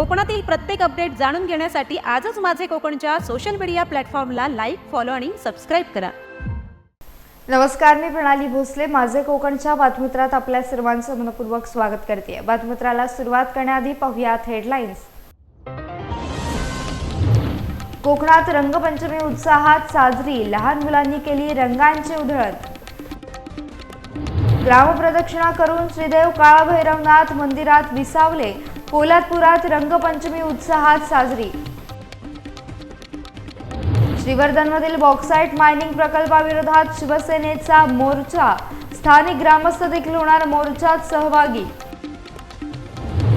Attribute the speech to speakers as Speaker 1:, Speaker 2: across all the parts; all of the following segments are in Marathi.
Speaker 1: कोकणातील प्रत्येक अपडेट जाणून घेण्यासाठी आजच माझे कोकणच्या सोशल मीडिया प्लॅटफॉर्मला लाईक फॉलो आणि सबस्क्राईब करा.
Speaker 2: नमस्कार मी प्रणाली भोसले. माझे कोकणच्या बातमीत्रात आपल्या सर्वांचं मनपूर्वक स्वागत करते. बातमीत्राला सुरुवात करण्याआधी पाहुयात हेडलाईन्स कोकणात रंगपंचमी उत्साहात साजरी लहान मुलांनी केली रंगांची उधळण. ग्रामप्रदक्षिणा करून श्रीदेव काळाभैरवनाथ मंदिरात विसावले. कोल्हापुरात रंगपंचमी उत्साहात साजरी. श्रीवर्धनमधील बॉक्साईट मायनिंग प्रकल्पाविरोधात शिवसेनेचा मोर्चा स्थानिक ग्रामस्थ देखील होणार मोर्चात सहभागी.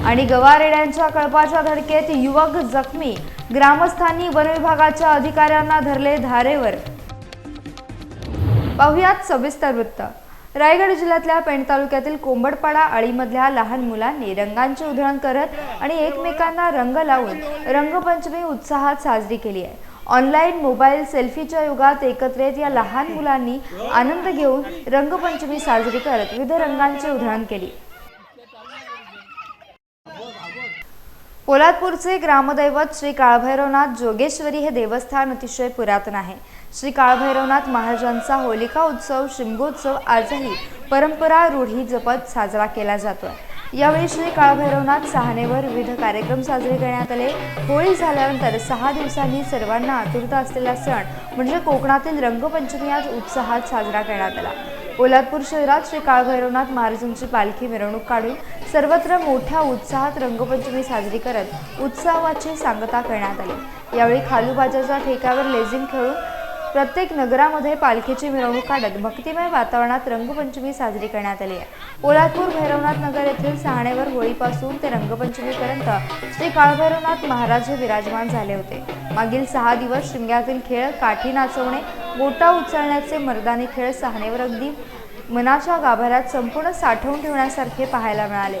Speaker 2: आणि गवारेड्यांच्या कळपाच्या धडकेत युवक जखमी ग्रामस्थांनी वनविभागाच्या अधिकाऱ्यांना धरले धारेवर. पाहुयात सविस्तर वृत्त. रायगड जिल्ह्यातल्या पेण तालुक्यातील कोंबडपाडा आळीमधल्या लहान मुलांनी रंगांचे उधळण करत आणि एकमेकांना रंग लावून रंगपंचमी उत्साहात साजरी केली आहे. ऑनलाईन मोबाईल सेल्फीच्या युगात एकत्र येत या लहान मुलांनी आनंद घेऊन रंगपंचमी साजरी करत विविध रंगांचे उधळण केली. पोलादपूरचे ग्रामदैवत श्री काळभैरवनाथ जोगेश्वरी हे देवस्थान अतिशय पुरातन आहे. श्री काळभैरवनाथ महाराजांचा होलिका उत्सव शिमगोत्सव आजही परंपरा रूढी जपत साजरा केला जातो यावेळी श्री काळभैरवनाथ सहानेवर विविध कार्यक्रम साजरे करण्यात आले. होळी झाल्यानंतर सहा दिवसांनी सर्वांना आतुरता असलेला सण म्हणजे कोकणातील रंगपंचमी आज उत्साहात साजरा करण्यात आला. पोलादपूर शहरात श्री काळभैरवनाथ महाराजांची पालखी मिरवणूक काढून सर्वत्र मोठ्या उत्साहात रंगपंचमी साजरी करत उत्सवाची सांगता करण्यात आली. यावेळी खालूबाजाच्या ठेक्यावर लेझिम खेळून प्रत्येक नगरामध्ये पालखीची मिरवणूक काढत भक्तिमय वातावरणात रंगपंचमी साजरी करण्यात आली आहे. पोलादपूर भैरवनाथ नगर येथील सहाणेवर होळीपासून ते रंगपंचमीपर्यंत श्री काळभैरवनाथ महाराज हे विराजमान झाले होते. मागील सहा दिवस शिमग्यातील खेळ काठी नाचवणे गोटा उचलण्याचे मर्दानी खेळ सहाणेवर अगदी मनाच्या गाभाऱ्यात संपूर्ण साठवून ठेवण्यासारखे पाहायला मिळाले.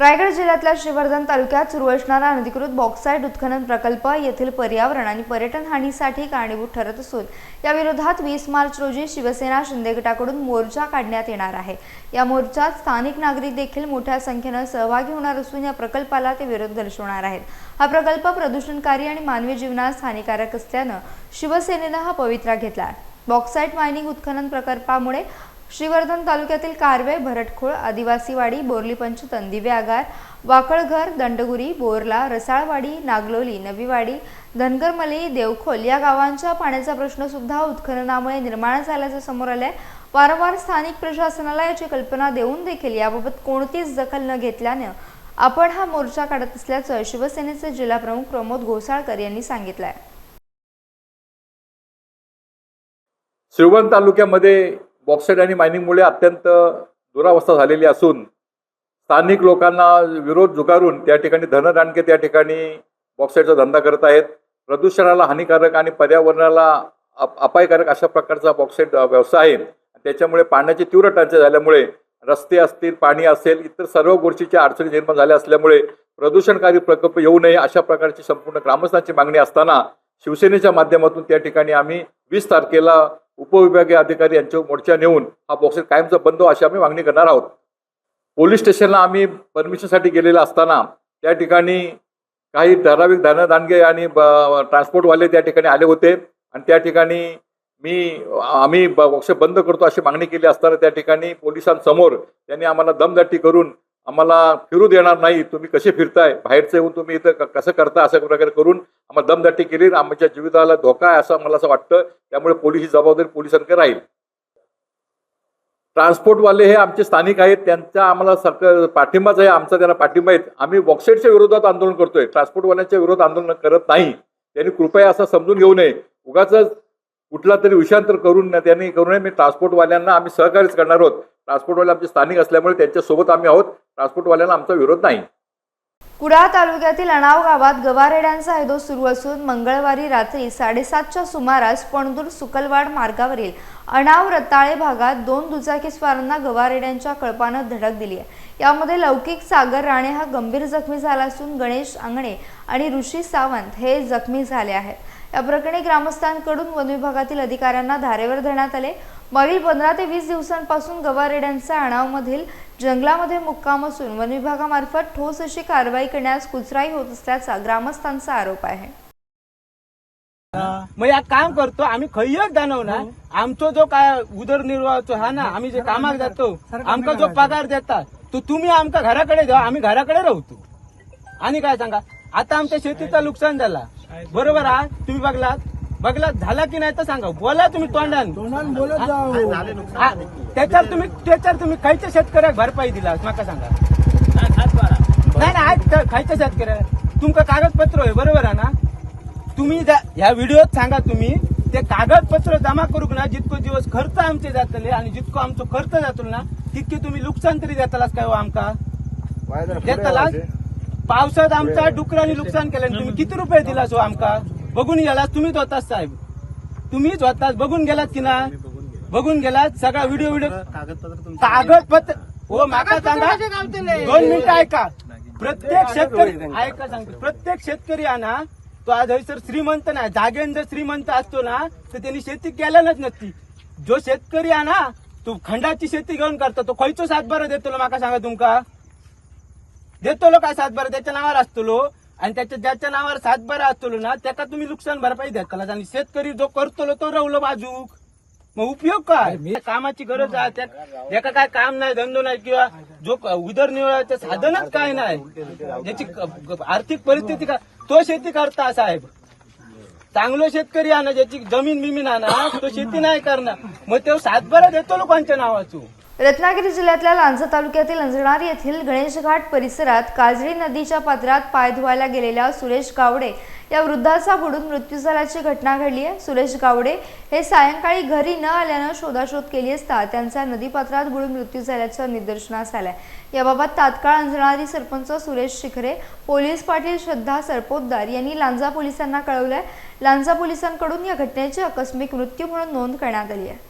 Speaker 2: रायगड जिल्ह्यातल्या श्रीवर्धन तालुक्यात सुरू असणारा अनधिकृत बॉक्साईट उत्खनन प्रकल्प येथील पर्यावरण आणि पर्यटन हानीसाठी कारणीभूत ठरत असून या विरोधात वीस मार्च रोजी शिवसेना शिंदे गटाकडून मोर्चा काढण्यात येणार आहे. या मोर्चात स्थानिक नागरिक देखील मोठ्या संख्येनं सहभागी होणार असून या प्रकल्पाला ते विरोध दर्शवणार आहेत. हा प्रकल्प प्रदूषणकारी आणि मानवी जीवनास हानिकारक असल्यानं शिवसेनेनं हा पवित्रा घेतला बॉक्साईट मायनिंग उत्खनन प्रकल्पामुळे श्रीवर्धन तालुक्यातील कारवे भरटखोळ आदिवासीवाडी बोरलीपंच तंदिवे आगार वाकळघर दंडगुरी बोरला रसाळवाडी नागलोली नवीवाडी धनगरमली देवखोल या गावांच्या पाण्याचा प्रश्न सुद्धा उत्खननामुळे निर्माण झाल्याचं समोर आलंय. वारंवार स्थानिक प्रशासनाला याची कल्पना देऊन देखील याबाबत कोणतीच दखल न घेतल्यानं आपण हा मोर्चा काढत असल्याचं शिवसेनेचे जिल्हाप्रमुख प्रमोद घोसाळकर यांनी सांगितलंय.
Speaker 3: श्रीवण तालुक्यामध्ये बॉक्साईट आणि मायनिंगमुळे अत्यंत दुरावस्था झालेली असून स्थानिक लोकांना विरोध झुगारून त्या ठिकाणी धनदांडके त्या ठिकाणी बॉक्साईटचा धंदा करत आहेत. प्रदूषणाला हानिकारक आणि पर्यावरणाला अप अपायकारक अशा प्रकारचा बॉक्साईट व्यवसाय आहे. त्याच्यामुळे पाण्याची तीव्र टंचाई झाल्यामुळे रस्ते असतील पाणी असेल इतर सर्व गोष्टीच्या अडचणी निर्माण झाल्या असल्यामुळे प्रदूषणकारी प्रकल्प येऊ नये अशा प्रकारची संपूर्ण ग्रामस्थांची मागणी असताना शिवसेनेच्या माध्यमातून त्या ठिकाणी आम्ही वीस तारखेला उपविभागीय अधिकारी यांच्या मोर्चा नेऊन हा बॉक्सेट कायमचा बंद अशी आम्ही मागणी करणार आहोत. पोलीस स्टेशनला आम्ही परमिशनसाठी गेलेलं असताना त्या ठिकाणी काही ठराविक दानदानगे आणि ब- ट्रान्सपोर्टवाले त्या ठिकाणी आले होते. आणि त्या ठिकाणी मी आम्ही ब- बॉक्सेट बंद करतो अशी मागणी केली असताना त्या ठिकाणी पोलिसांसमोर त्यांनी आम्हाला दमदाटी करून आम्हाला फिरू देणार नाही तुम्ही कसे फिरताय बाहेरचं येऊन तुम्ही इथं कसं करता अशा प्रकारे करून आम्हाला दमदाटी केली आमच्या जीविताला धोका आहे असं मला असं वाटतं त्यामुळे पोलीस ही जबाबदारी पोलिसांकडे राहील. ट्रान्सपोर्टवाले हे आमचे स्थानिक आहेत त्यांचा आम्हाला सरकार पाठिंबाच आहे आमचा त्यांना पाठिंबा आहे. आम्ही वॉकसाईडच्या विरोधात आंदोलन करतोय ट्रान्सपोर्टवाल्यांच्या विरोधात आंदोलन करत नाही. त्यांनी कृपया असं समजून घेऊ नये. उगाच कुठला तरी विषांतर करून त्यांनी करू नये. मी ट्रान्सपोर्टवाल्यांना आम्ही सहकार्यच करणार आहोत. ट्रान्सपोर्टवाले आमचे स्थानिक असल्यामुळे त्यांच्यासोबत आम्ही आहोत. ट्रान्सपोर्टवाल्यांना आमचा विरोध नाही.
Speaker 2: कुडाळ तालुक्यातील अणाव गावात गवारेड्यांचा हैदो सुरू असून मंगळवारी रात्री साडेसातच्या सुमारास पणदूर सुकलवाड मार्गावरील अणाव रताळे भागात दोन दुचाकीस्वारांना गवारेड्यांच्या कळपानं धडक दिली आहे. यामध्ये लौकिक सागर राणे हा गंभीर जखमी झाला असून गणेश आंगणे आणि ऋषी सावंत हे जखमी झाले आहेत. या प्रकरणी ग्रामस्थांकडून वन विभागातील अधिकाऱ्यांना धारेवर धरण्यात आले. मागील पंधरा ते वीस दिवसांपासून गवारेड्यांचा अणावमधील जंगलामध्ये मुक्काम असून वन विभागामार्फत ठोस अशी कारवाई करण्यास कुचराई होत असल्याचा ग्रामस्थांचा आरोप आहे.
Speaker 4: मग या काम करतो आम्ही खयच जाणवणार आमचा आमचो जो काय उदरनिर्वाहाचो हा ना आम्ही जे कामाक जातो आमका जो पगार देतात तो तुम्ही आमका घराकडे द्या आम्ही घराकडे राहतो. आणि काय सांगा आता आमच्या शेतीचा नुकसान झाला. बरोबर आहे तुम्ही बघलात? बघलात झाला की नाही तर सांगा. बोला तुम्ही तोंडान. बोलत जाऊ त्याच्यावर तुम्ही त्याच्यावर तुम्ही खायच्या शेतकऱ्याक भरपाई दिला नका सांगा. नाही नाही आज खायच्या शेतकऱ्या? तुमका कागदपत्र आहे बरोबर आहे ना? तुम्ही ह्या व्हिडिओत सांगा तुम्ही ते कागदपत्र जमा करूक ना जितको दिवस खर्च आमचे जातले आणि जितको आमचो खर्च जातलो ना तितके तुम्ही नुकसान तरी देतालाच काय हो आमका? देतालाच पावसात आमचा डुकरांनी नुकसान केलं तुम्ही किती रुपये दिलास हो आमका? बघून गेलात तुम्हीच होताच साहेब. तुम्हीच होताच बघून गेलात की ना? बघून गेलात सगळा व्हिडिओ व्हिडिओ कागदपत्र हो माका सांगा. दोन मिनिटं ऐका. प्रत्येक शेतकरी ऐका सांगतो. प्रत्येक शेतकरी आहे ना तो आज हयसर श्रीमंत नाही. जागेन जर श्रीमंत असतो ना तर त्यांनी शेती केल्यानच नसती. जो शेतकरी आहे ना तो खंडाची शेती घेऊन करतो. तो खयचो सातबारा देतो माका सांगा तुमका? देतो काय सातबारा? त्याच्या नावावर असतो आणि त्याच्या ज्याच्या नावावर सातबारा असतो ना त्याका तुम्ही नुकसान भरपाई देताला आणि शेतकरी जो करतो तो रवलो बाजूक. मग उपयोग काय? कामाची गरज आहे. त्या- ज्याका काय काम नाही धंदो नाही किंवा जो उदरनिर्वाहाचं साधनच काय नाही. ज्याची आर्थिक परिस्थिती का तो शेती करता साहेब. चांगलो शेतकरी आहे ना ज्याची जमीन बिमीन ना तो शेती नाही करणार. मग तो सातबारा देतो लोकांच्या नावाचो.
Speaker 2: रत्नागिरी जिल्ह्यातल्या लांजा तालुक्यातील अंजणार येथील गणेश घाट परिसरात काजळी नदीच्या पात्रात पाय धुवायला गेलेल्या सुरेश गावडे या वृद्धाचा बुडून मृत्यू झाल्याची घटना घडली आहे. सुरेश गावडे हे सायंकाळी घरी न आल्यानं शोधाशोध केली असता त्यांचा नदीपात्रात बुडून मृत्यू झाल्याचं निदर्शनास आलंय. याबाबत तात्काळ अंजणारी सरपंच सुरेश शिखरे पोलीस पाटील श्रद्धा सरपोतदार यांनी लांजा पोलिसांना कळवलंय. लांजा पोलिसांकडून या घटनेची आकस्मिक मृत्यू म्हणून नोंद करण्यात आली आहे.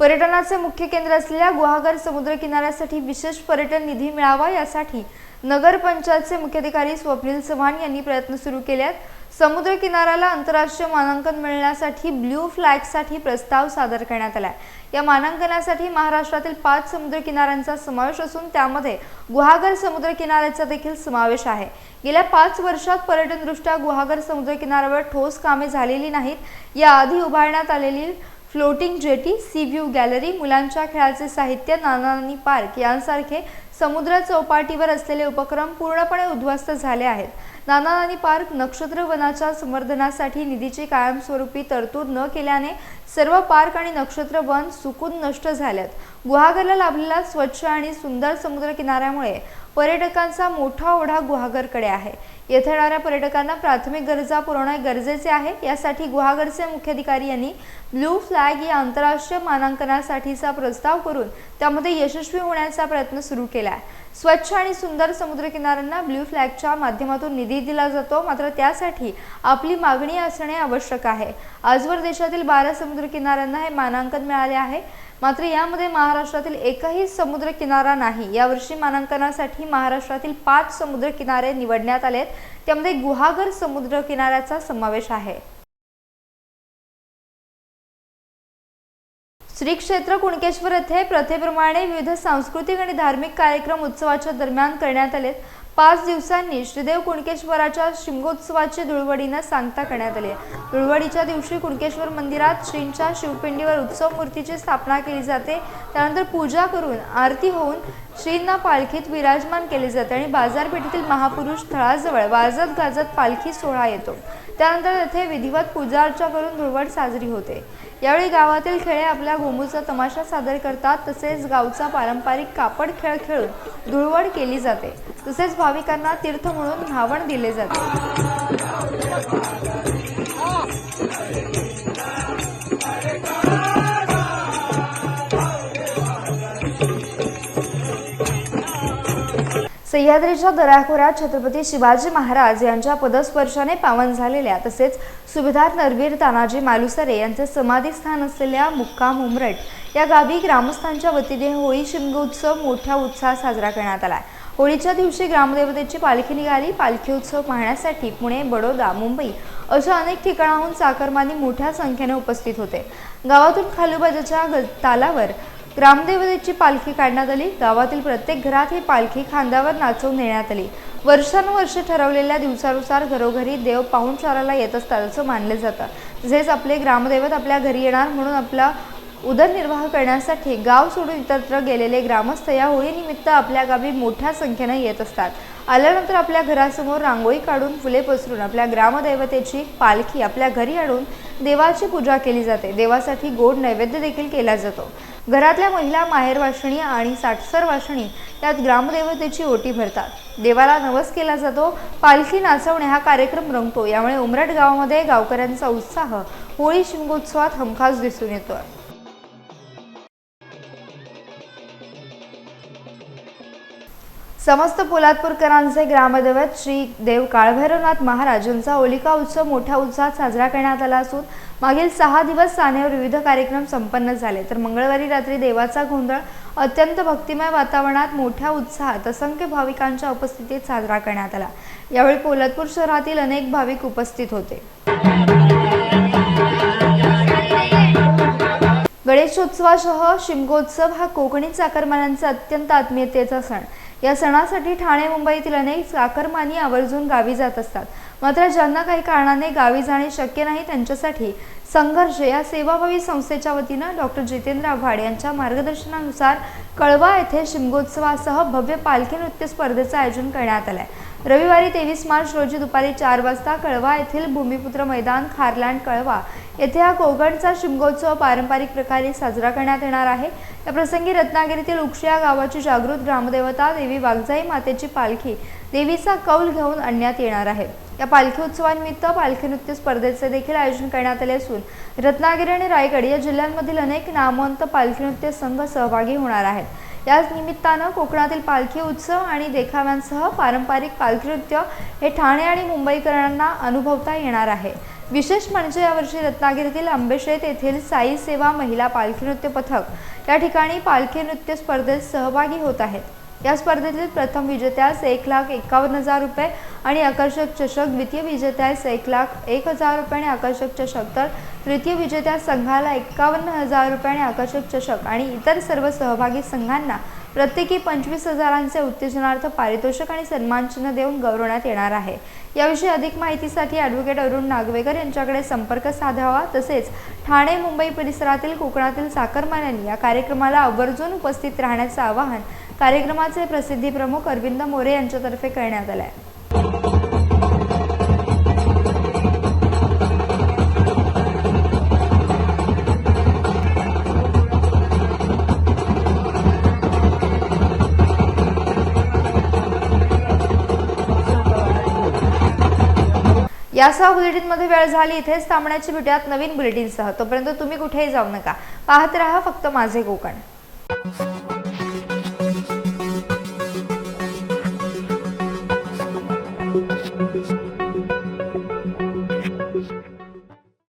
Speaker 2: पर्यटनाचे मुख्य केंद्र असलेल्या गुहागर समुद्र किनाऱ्यासाठी विशेष पर्यटन निधी मिळावा यासाठी नगर पंचायतचे मुख्याधिकारी स्वप्नील चव्हाण यांनी प्रयत्न सुरू केले आहेत समुद्र किनाऱ्याला आंतरराष्ट्रीय मानांकन मिळण्यासाठी ब्ल्यू फ्लॅगसाठी प्रस्ताव सादर करण्यात आला या मानांकनासाठी महाराष्ट्रातील पाच समुद्र किनाऱ्यांचा समावेश असून त्यामध्ये गुहागर समुद्र किनाऱ्याचा देखील समावेश आहे. गेल्या पाच वर्षात पर्यटनदृष्ट्या गुहागर समुद्र किनाऱ्यावर ठोस कामे झालेली नाहीत. याआधी उभारण्यात आलेली floating jetty sea view gallery मुलांच्या खेळाचे साहित्य नानानी पार्क यांसारखे समुद्र चौपाटीवर असलेले उपक्रम पूर्णपणे उद्ध्वस्त झाले आहेत. नानानानी पार्क नक्षत्र वनाच्या संवर्धनासाठी निधीची कायमस्वरूपी तरतूद न केल्याने सर्व पार्क आणि नक्षत्र वन सुकून नष्ट झाल्यात गुहागरला लाभलेला स्वच्छ आणि सुंदर समुद्र किनाऱ्यामुळे पर्यटकांचा मोठा ओढा गुहागरकडे आहे. येथे येणाऱ्या पर्यटकांना प्राथमिक गरजा पुरवणे गरजेचे आहे. यासाठी गुहागरचे मुख्याधिकारी यांनी ब्लू फ्लॅग या आंतरराष्ट्रीय मानांकनासाठीचा प्रस्ताव करून त्यामध्ये यशस्वी होण्याचा प्रयत्न सुरू केला आहे. स्वच्छ आणि सुंदर समुद्रकिनाऱ्यांना ब्ल्यू फ्लॅगच्या माध्यमातून निधी दिला जातो. मात्र त्यासाठी आपली मागणी असणे आवश्यक आहे. आजवर देशातील बारा समुद्रकिनाऱ्यांना हे मानांकन मिळाले आहे. मात्र यामध्ये महाराष्ट्रातील एकही समुद्र किनारा नाही. यावर्षी मानांकनासाठी महाराष्ट्रातील पाच समुद्र किनारे निवडण्यात आलेत. त्यामध्ये गुहागर समुद्र किनाऱ्याचा समावेश आहे. श्री क्षेत्र कुणकेश्वर येथे प्रथेप्रमाणे विविध सांस्कृतिक आणि धार्मिक कार्यक्रम उत्सवाच्या दरम्यान करण्यात आलेत. पाच दिवसांनी श्रीदेव कुणकेश्वराच्या शिमगोत्सवाची धुळवडीनं सांगता करण्यात आली धुळवडीच्या दिवशी कुणकेश्वर मंदिरात श्रींच्या शिवपिंडीवर उत्सव मूर्तीची स्थापना केली जाते. त्यानंतर पूजा करून आरती होऊन श्रींना पालखीत विराजमान केले जाते आणि बाजारपेठेतील महापुरुष स्थळाजवळ वाजत गाजत पालखी सोहळा येतो. त्यानंतर तेथे विधिवत पूजा अर्चा करून धुळवड साजरी होते. यावेळी गावातील खेळे आपल्या गोमूचा तमाशा सादर करतात. तसेच गावचा पारंपरिक कापड खेळ खेळून धुळवड केली जाते. तसेच भाविकांना तीर्थ म्हणून न्हावण दिले जाते. सह्याद्रीच्या दराखोऱ्यात छत्रपती शिवाजी महाराज यांच्या पदस्पर्शाने पावन झालेल्या तसेच सुभेदार नरवीर तानाजी मालुसरे यांचे समाधीस्थान असलेल्या मुक्काम उमरट या गावी ग्रामस्थांच्या वतीने होळी शिमगोत्सव मोठ्या उत्साहात साजरा करण्यात आला आहे. होळीच्या दिवशी ग्रामदेवतेची पालखी निघाली. पालखी उत्सव पाहण्यासाठी पुणे बडोदा मुंबई अशा अनेक ठिकाणाहून चाकरमानी मोठ्या संख्येने उपस्थित होते. गावातून खालूबाजाच्या ग- तालावर ग्रामदेवतेची पालखी काढण्यात आली. गावातील प्रत्येक घरात ही पालखी खांद्यावर नाचवून नेण्यात आली. वर्षानुवर्षे ठरवलेल्या दिवसानुसार घरोघरी देव पाहुणचाराला येत असतात असं मानले जातं. तसेच आपले ग्रामदैवत आपल्या घरी येणार म्हणून आपला उदरनिर्वाह करण्यासाठी गाव सोडून इतरत्र गेलेले ग्रामस्थ या होळीनिमित्त आपल्या गावी मोठ्या संख्येने येत असतात. आल्यानंतर आपल्या घरासमोर रांगोळी काढून फुले पसरून आपल्या ग्रामदैवतेची पालखी आपल्या घरी आणून देवाची पूजा केली जाते. देवासाठी गोड नैवेद्य देखील केला जातो. घरातल्या महिला माहेर वाशिणी आणि साठसर वाशिणी यात ग्रामदेवतेची ओटी भरतात. देवाला नवस केला जातो. पालखी नाचवणे हा कार्यक्रम रंगतो. यामुळे उमरट गावामध्ये गावकऱ्यांचा उत्साह होळी शिमगोत्सवात हमखास दिसून येतो समस्त पोलादपूरकरांचे ग्रामदैवत श्री देव काळभैरवनाथ महाराज यांचा होलिका उत्सव मोठ्या उत्साहात साजरा करण्यात आला असून मागील सहा दिवस सानेवर विविध कार्यक्रम संपन्न झाले. तर मंगळवारी रात्री देवाचा गोंधळ अत्यंत भक्तिमय वातावरणात मोठ्या उत्साहात असंख्य भाविकांच्या उपस्थितीत साजरा करण्यात आला. यावेळी पोलादपूर शहरातील अनेक भाविक उपस्थित होते. गणेशोत्सवासह शिमगोत्सव हा कोकणी चाकरमान्यांचा अत्यंत आत्मीयतेचा सण. या सणासाठी ठाणे मुंबईतील अनेक चाकरमानी आवर्जून गावी जात असतात. मात्र ज्यांना काही कारणाने गावी जाणे शक्य नाही त्यांच्यासाठी संघर्ष या सेवाभावी संस्थेच्या वतीनं डॉक्टर जितेंद्र आव्हाड यांच्या मार्गदर्शनानुसार कळवा येथे शिमगोत्सवासह भव्य पालखी नृत्य स्पर्धेचं आयोजन करण्यात आलं आहे रविवारी तेवीस मार्च रोजी दुपारी चार वाजता कळवा येथील भूमिपुत्र मैदान खारलँड कळवा येथे हा कोकणचा शिमगोत्सव पारंपरिक प्रकारे साजरा करण्यात येणार आहे. या प्रसंगी रत्नागिरीतील उक्षिया गावाची जागृत ग्रामदेवता देवी वाघजाई मातेची पालखी देवीचा कौल घेऊन आणण्यात येणार आहे. या पालखी उत्सवानिमित्त पालखी नृत्य स्पर्धेचे देखील आयोजन करण्यात आले असून रत्नागिरी आणि रायगड या जिल्ह्यांमधील अनेक नामवंत पालखी नृत्य संघ सहभागी होणार आहेत. याच निमित्तानं कोकणातील पालखी उत्सव आणि देखाव्यांसह पारंपरिक पालखी नृत्य हे ठाणे आणि मुंबईकरांना अनुभवता येणार आहे. विशेष म्हणजे यावर्षी रत्नागिरीतील आंबेशेत येथील साई सेवा महिला पालखी नृत्य पथक या ठिकाणी पालखी नृत्य स्पर्धेत सहभागी होत आहेत. या स्पर्धेतील प्रथम विजेत्यास एक लाख एकावन्न हजार रुपये आणि आकर्षक चषक द्वितीय विजेत्यास एक लाख एक हजार रुपये आणि आकर्षक चषक तर तृतीय विजेत्या संघाला एकावन्न हजार रुपये आणि आकर्षक चषक आणि इतर सर्व सहभागी संघांना प्रत्येकी पंचवीस हजारांचे उत्तेजनार्थ पारितोषिक आणि सन्मानचिन्ह देऊन गौरवण्यात येणार आहे. याविषयी अधिक माहितीसाठी ॲडव्होकेट अरुण नागवेकर यांच्याकडे संपर्क साधावा. तसेच ठाणे मुंबई परिसरातील कोकणातील साखरमान्यांनी या कार्यक्रमाला आवर्जून उपस्थित राहण्याचं आवाहन कार्यक्रमाचे प्रसिद्धी प्रमुख अरविंद मोरे यांच्यातर्फे करण्यात आलाय. यासह बुलेटिनमध्ये वेळ झाली इथेच थांबण्याची भेटूयात नवीन बुलेटिनसह. तोपर्यंत तुम्ही कुठेही जाऊ नका. पाहत राहा फक्त माझे कोकण.